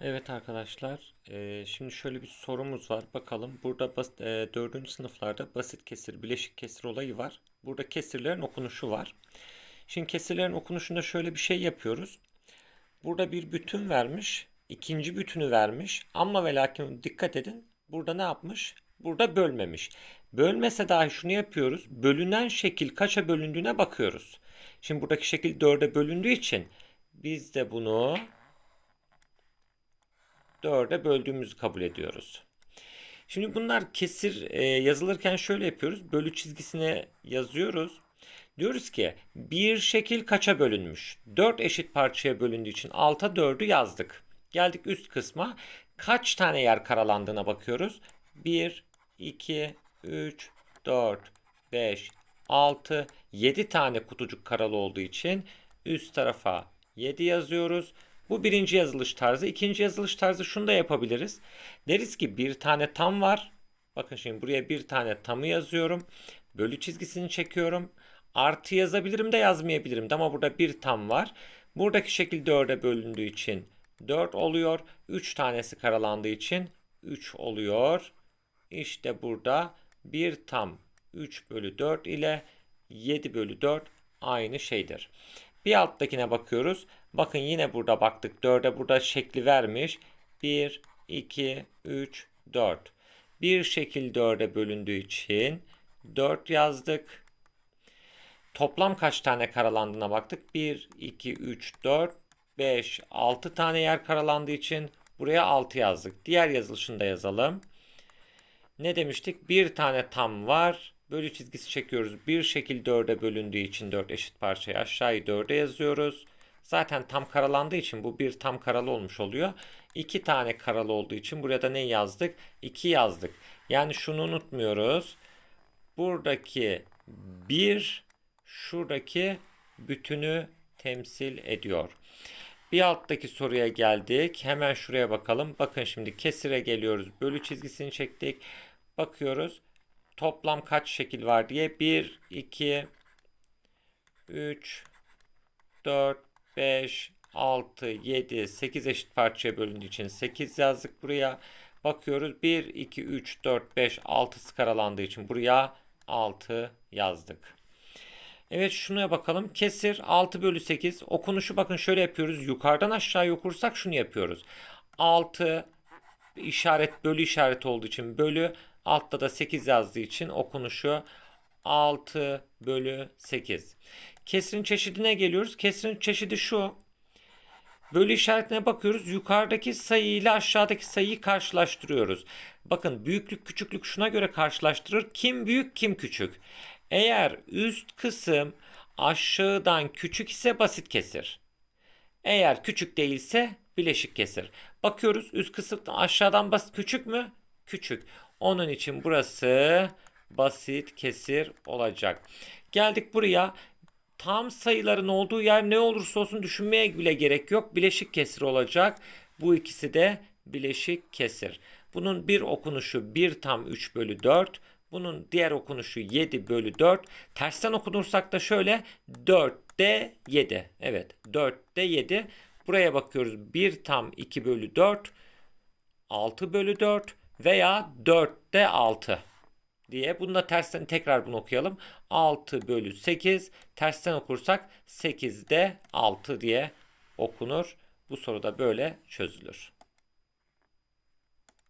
Evet arkadaşlar, eee, şimdi şöyle bir sorumuz var. Bakalım burada bas, eee, dördüncü sınıflarda basit kesir, bileşik kesir olayı var. Burada kesirlerin okunuşu var. Şimdi kesirlerin okunuşunda şöyle bir şey yapıyoruz. Burada bir bütün vermiş, ikinci bütünü vermiş. Ama ve lakin dikkat edin, burada ne yapmış? Burada bölmemiş. Bölmese dahi şunu yapıyoruz. Bölünen şekil kaça bölündüğüne bakıyoruz. Şimdi buradaki şekil dörde bölündüğü için biz de bunu dörde böldüğümüzü kabul ediyoruz. Şimdi bunlar kesir e, yazılırken şöyle yapıyoruz. Bölü çizgisine yazıyoruz. Diyoruz ki bir şekil kaça bölünmüş? 4 eşit parçaya bölündüğü için alta 4'ü yazdık. Geldik üst kısma. Kaç tane yer karalandığına bakıyoruz. 1, 2, 3, 4, 5, 6, 7 tane kutucuk karalı olduğu için üst tarafa 7 yazıyoruz. Bu birinci yazılış tarzı. İkinci yazılış tarzı şunu da yapabiliriz. Deriz ki bir tane tam var. Bakın şimdi buraya bir tane tamı yazıyorum. Bölü çizgisini çekiyorum. Artı yazabilirim de yazmayabilirim de ama burada bir tam var. Buradaki şekil 4'e bölündüğü için 4 oluyor. 3 tanesi karalandığı için 3 oluyor. İşte burada bir tam 3 bölü 4 ile 7 bölü 4 aynı şeydir. Bir alttakine bakıyoruz. Bakın yine burada baktık. 4'e burada şekli vermiş. 1, 2, 3, 4. Bir şekil 4'e bölündüğü için 4 yazdık. Toplam kaç tane karalandığına baktık. 1, 2, 3, 4, 5, 6 tane yer karalandığı için buraya 6 yazdık. Diğer yazılışını da yazalım. Ne demiştik? Bir tane tam var. Bölü çizgisi çekiyoruz. Bir şekil 4'e bölündüğü için 4 eşit parçayı aşağıyı 4'e yazıyoruz. Zaten tam karalandığı için bu bir tam karalı olmuş oluyor. 2 tane karalı olduğu için buraya da ne yazdık? 2 yazdık. Yani şunu unutmuyoruz. Buradaki 1 şuradaki bütünü temsil ediyor. Bir alttaki soruya geldik. Hemen şuraya bakalım. Bakın şimdi kesire geliyoruz. Bölü çizgisini çektik. Bakıyoruz. Toplam kaç şekil var diye. 1, 2, 3, 4, 5, 6, 7, 8 eşit parçaya bölündüğü için 8 yazdık buraya. Bakıyoruz 1, 2, 3, 4, 5, 6 karalandığı için buraya 6 yazdık. Evet şuna bakalım. Kesir 6 bölü 8. Okunuşu bakın şöyle yapıyoruz. Yukarıdan aşağıya okursak şunu yapıyoruz. 6 işaret bölü işareti olduğu için bölü altta da 8 yazdığı için okunuşu 6 bölü 8. Kesirin çeşidine geliyoruz. Kesirin çeşidi şu. Bölü işaretine bakıyoruz. Yukarıdaki sayı ile aşağıdaki sayıyı karşılaştırıyoruz. Bakın büyüklük küçüklük şuna göre karşılaştırır. Kim büyük kim küçük. Eğer üst kısım aşağıdan küçük ise basit kesir. Eğer küçük değilse bileşik kesir. Bakıyoruz üst kısım aşağıdan basit küçük mü? Küçük. Onun için burası basit kesir olacak. Geldik buraya. Tam sayıların olduğu yer ne olursa olsun düşünmeye bile gerek yok. Bileşik kesir olacak. Bu ikisi de bileşik kesir. Bunun bir okunuşu 1 tam 3 bölü 4. Bunun diğer okunuşu 7 bölü 4. Tersten okunursak da şöyle 4'te 7. Evet 4'te 7. Buraya bakıyoruz 1 tam 2 bölü 4. 6 bölü 4 veya 4'te 6 diye. Bunu da tersten tekrar bunu okuyalım. 6 bölü 8 tersten okursak 8'de 6 diye okunur. Bu soruda böyle çözülür.